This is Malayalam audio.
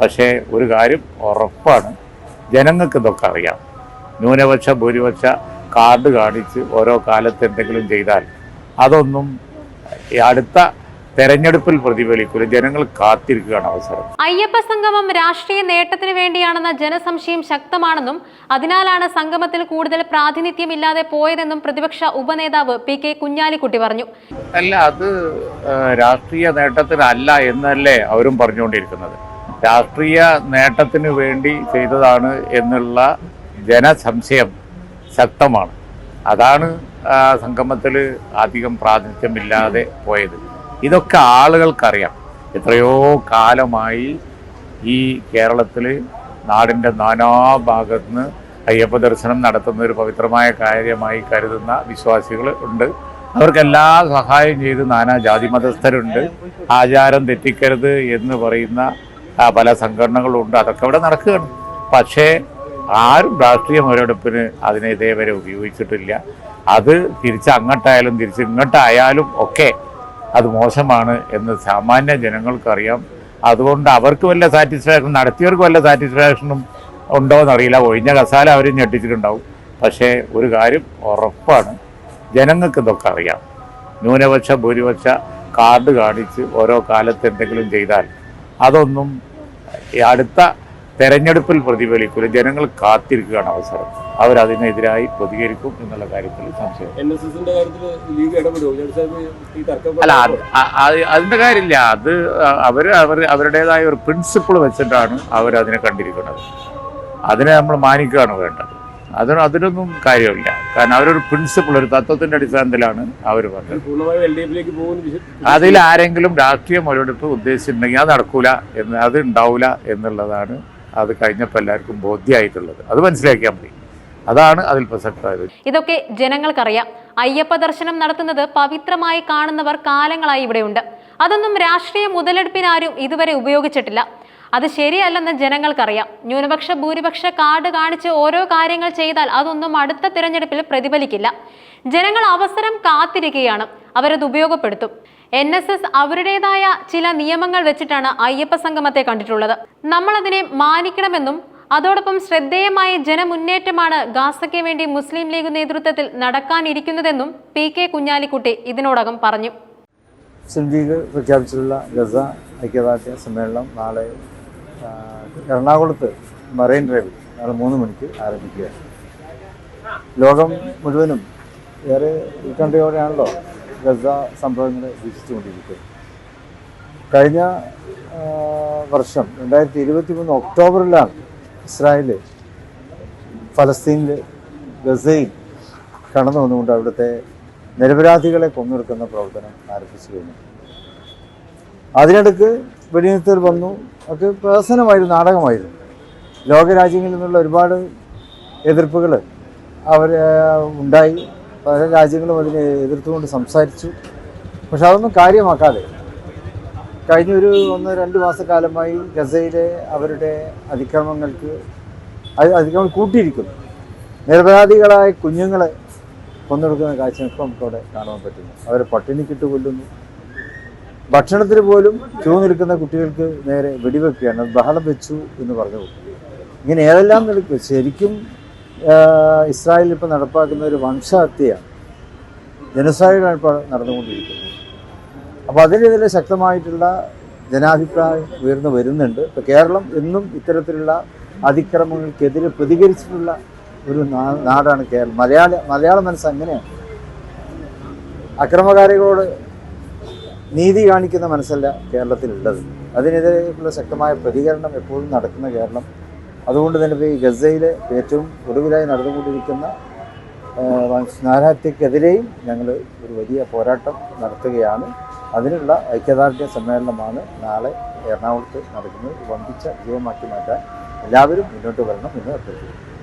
പക്ഷേ ഒരു കാര്യം ഉറപ്പാണ്. ജനങ്ങൾക്ക് ഇതൊക്കെ അറിയാം. ന്യൂനപക്ഷ ഭൂരിപക്ഷ കാർഡ് കാണിച്ച് ഓരോ കാലത്ത് എന്തെങ്കിലും ചെയ്താൽ അതൊന്നും അടുത്ത തെരഞ്ഞെടുപ്പിൽ പ്രതിഫലിക്കില്ല ജനങ്ങൾ കാത്തിരിക്കുകയാണ് അവസരം. അയ്യപ്പ സംഗമം രാഷ്ട്രീയ നേട്ടത്തിന് വേണ്ടിയാണെന്ന ജനസംശയം ശക്തമാണെന്നും അതിനാലാണ് സംഗമത്തിൽ കൂടുതൽ പ്രാതിനിധ്യമില്ലാതെ പോയതെന്നും പ്രതിപക്ഷ ഉപനേതാവ് പി കെ കുഞ്ഞാലിക്കുട്ടി പറഞ്ഞു. അല്ല അത് രാഷ്ട്രീയ നേട്ടത്തിനല്ല എന്നല്ലേ അവരും പറഞ്ഞുകൊണ്ടിരിക്കുന്നത്. രാഷ്ട്രീയ നേട്ടത്തിന് വേണ്ടി ചെയ്തതാണ് എന്നുള്ള ജനസംശയം ശക്തമാണ്. അതാണ് സംഗമത്തിൽ അധികം പ്രാതിനിധ്യമില്ലാതെ പോയത്. ഇതൊക്കെ ആളുകൾക്കറിയാം. എത്രയോ കാലമായി ഈ കേരളത്തിൽ നാടിന്റെ നാനാഭാഗത്ത് നിന്ന് അയ്യപ്പ ദർശനം നടത്തുന്ന ഒരു പവിത്രമായ കാര്യമായി കരുതുന്ന വിശ്വാസികൾ ഉണ്ട്. അവർക്കെല്ലാ സഹായം ചെയ്ത് നാനാ ജാതി മതസ്ഥരുണ്ട് ആചാരം തെറ്റിക്കരുത് എന്ന് പറയുന്ന പല സംഘടനകളും ഉണ്ട് അതൊക്കെ അവിടെ നടക്കുകയാണ്. പക്ഷേ ആരും രാഷ്ട്രീയ മുരടിപ്പിന് അതിനെ ഇതേവരെ ഉപയോഗിച്ചിട്ടില്ല. അത് തിരിച്ച് അങ്ങോട്ടായാലും തിരിച്ച് ഇങ്ങോട്ടായാലും ഒക്കെ അത് മോശമാണ് എന്ന് സാമാന്യ ജനങ്ങൾക്കറിയാം. അതുകൊണ്ട് അവർക്ക് വല്ല സാറ്റിസ്ഫാക്ഷൻ നടത്തിയവർക്ക് വല്ല സാറ്റിസ്ഫാക്ഷനും ഉണ്ടോ എന്നറിയില്ല. ഒഴിഞ്ഞ കസാല അവർ ഞെട്ടിച്ചിട്ടുണ്ടാവും. പക്ഷേ ഒരു കാര്യം ഉറപ്പാണ്. ജനങ്ങൾക്ക് ഇതൊക്കെ അറിയാം. ന്യൂനപക്ഷ ഭൂരിപക്ഷ കാർഡ് കാണിച്ച് ഓരോ കാലത്ത് എന്തെങ്കിലും ചെയ്താൽ അതൊന്നും അടുത്ത തെരഞ്ഞെടുപ്പിൽ പ്രതിഫലിക്കില്ല ജനങ്ങൾ കാത്തിരിക്കുകയാണ് അവസരം. അവരതിനെതിരായി പ്രതികരിക്കും എന്നുള്ള കാര്യത്തിൽ സംശയം. അല്ല അതിന്റെ കാര്യമില്ല. അത് അവർ അവർ അവരുടേതായ ഒരു പ്രിൻസിപ്പിൾ വെച്ചിട്ടാണ് അവരതിനെ കണ്ടിരിക്കുന്നത്. അതിനെ നമ്മൾ മാനിക്കുകയാണ് വേണ്ടത്. അതിന് അതിനൊന്നും കാര്യമില്ല. കാരണം അവരൊരു പ്രിൻസിപ്പിൾ ഒരു തത്വത്തിന്റെ അടിസ്ഥാനത്തിലാണ് അവർ പറഞ്ഞത് അതിൽ ആരെങ്കിലും രാഷ്ട്രീയ മുരടിപ്പ് ഉദ്ദേശിച്ചിട്ടുണ്ടെങ്കിൽ അത് നടക്കൂല എന്ന് അത് ഉണ്ടാവില്ല എന്നുള്ളതാണ് അത് കഴിഞ്ഞപ്പോൾ എല്ലാവർക്കും ബോധ്യമായിട്ടുള്ളത്. അത് മനസ്സിലാക്കിയാൽ മതി. അതാണ് അതിൽ പ്രസക്തമായത്. ഇതൊക്കെ ജനങ്ങൾക്കറിയാം. അയ്യപ്പ ദർശനം നടത്തുന്നത് പവിത്രമായി കാണുന്നവർ കാലങ്ങളായി ഇവിടെയുണ്ട്. അതൊന്നും രാഷ്ട്രീയ മുതലെടുപ്പിനാരും ഇതുവരെ ഉപയോഗിച്ചിട്ടില്ല. അത് ശരിയല്ലെന്ന് ജനങ്ങൾക്കറിയാം. ന്യൂനപക്ഷ ഭൂരിപക്ഷ കാർഡ് കാണിച്ച് ഓരോ കാര്യങ്ങൾ ചെയ്താൽ അതൊന്നും അടുത്ത തിരഞ്ഞെടുപ്പിൽ പ്രതിഫലിക്കില്ല. ജനങ്ങൾ അവസരം കാത്തിരിക്കുകയാണ്. അവരത് ഉപയോഗപ്പെടുത്തും. എൻ എസ് എസ് അവരുടേതായ ചില നിയമങ്ങൾ വെച്ചിട്ടാണ് അയ്യപ്പ സംഗമത്തെ കണ്ടിട്ടുള്ളത്. നമ്മൾ അതിനെ മാനിക്കണമെന്നും അതോടൊപ്പം ശ്രദ്ധേയമായ ജനമുന്നേറ്റമാണ് ഗാസയ്ക്ക് വേണ്ടി മുസ്ലിം ലീഗ് നേതൃത്വത്തിൽ നടക്കാനിരിക്കുന്നതെന്നും പി കെ കുഞ്ഞാലിക്കുട്ടി ഇതിനോടകം പറഞ്ഞു. മുസ്ലിം ലീഗ് പ്രഖ്യാപിച്ചിട്ടുള്ള ഗസ ഐക്യദാർഢ്യ സമ്മേളനം നാളെ എറണാകുളത്ത് മറൈൻ ഡ്രൈവിൽ നാളെ മൂന്ന് മണിക്ക് ആരംഭിക്കുകയാണ് ലോകം മുഴുവനും ഏറെ ഉത്കണ്ഠയോടെയാണല്ലോ ഗസ സംഭവങ്ങൾ വീക്ഷിച്ചുകൊണ്ടിരിക്കുന്നത്. കഴിഞ്ഞ വർഷം രണ്ടായിരത്തി ഇരുപത്തി മൂന്ന് ഒക്ടോബറിലാണ് ഇസ്രായേൽ ഫലസ്തീനിൽ ഗസയിൽ കടന്നു വന്നുകൊണ്ട് അവിടുത്തെ നിരപരാധികളെ കൊന്നൊടുക്കുന്ന പ്രവർത്തനം ആരംഭിച്ചു കഴിഞ്ഞു അതിനിടക്ക് വെടിനിർത്തൽ വന്നു. ഒക്കെ പ്രഹസനമായിരുന്നു നാടകമായിരുന്നു. ലോകരാജ്യങ്ങളിൽ നിന്നുള്ള ഒരുപാട് എതിർപ്പുകൾ അവർ ഉണ്ടായി. പല രാജ്യങ്ങളും അതിനെ എതിർത്തുകൊണ്ട് സംസാരിച്ചു. പക്ഷെ അതൊന്നും കാര്യമാക്കാതെ കഴിഞ്ഞ ഒരു ഒന്ന് രണ്ട് മാസക്കാലമായി ഗസയിലെ അവരുടെ അതിക്രമങ്ങൾക്ക് അതിക്രമം കൂട്ടിയിരിക്കുന്നു. നിരപരാധികളായ കുഞ്ഞുങ്ങളെ കൊന്നെടുക്കുന്ന കാഴ്ച ഇപ്പം നമുക്കവിടെ കാണുവാൻ പറ്റുന്നു. അവരെ പട്ടിണിക്കിട്ട് കൊല്ലുന്നു. ഭക്ഷണത്തിന് പോലും ക്യൂ നിൽക്കുന്ന കുട്ടികൾക്ക് നേരെ വെടിവെക്കുകയാണ്. ബഹളം വെച്ചു എന്ന് പറഞ്ഞു. ഇങ്ങനെ ഏതെല്ലാം നിൽക്കും ശരിക്കും ഇസ്രായേൽ ഇപ്പം നടപ്പാക്കുന്ന ഒരു വംശഹത്യയാണ്. ജനസൈഡാണ് ഇപ്പോൾ നടന്നുകൊണ്ടിരിക്കുന്നത്. അപ്പോൾ അതിനെതിരെ ശക്തമായിട്ടുള്ള ജനാഭിപ്രായം ഉയർന്നു വരുന്നുണ്ട്. ഇപ്പോൾ കേരളം എന്നും ഇത്തരത്തിലുള്ള അതിക്രമങ്ങൾക്കെതിരെ പ്രതികരിച്ചിട്ടുള്ള ഒരു നാടാണ് കേരളം. മലയാള മലയാള മനസ്സ് അങ്ങനെയാണ്. അക്രമകാരികളോട് നീതി കാണിക്കുന്ന മനസ്സല്ല കേരളത്തിലുള്ളത്. അതിനെതിരെയുള്ള ശക്തമായ പ്രതികരണം എപ്പോഴും നടക്കുന്ന കേരളം. അതുകൊണ്ട് തന്നെ ഇപ്പോൾ ഈ ഗസയിലെ ഏറ്റവും ഒടുവിലായി നടന്നുകൊണ്ടിരിക്കുന്ന സ്നാനഹത്യക്കെതിരെയും ഞങ്ങൾ ഒരു വലിയ പോരാട്ടം നടത്തുകയാണ്. അതിനുള്ള ഐക്യദാർഢ്യ സമ്മേളനമാണ് നാളെ എറണാകുളത്ത് നടക്കുന്നത്. വമ്പിച്ച വിജയമാക്കി മാറ്റാൻ എല്ലാവരും മുന്നോട്ട് വരണം എന്ന് അഭ്യർത്ഥിക്കുന്നു.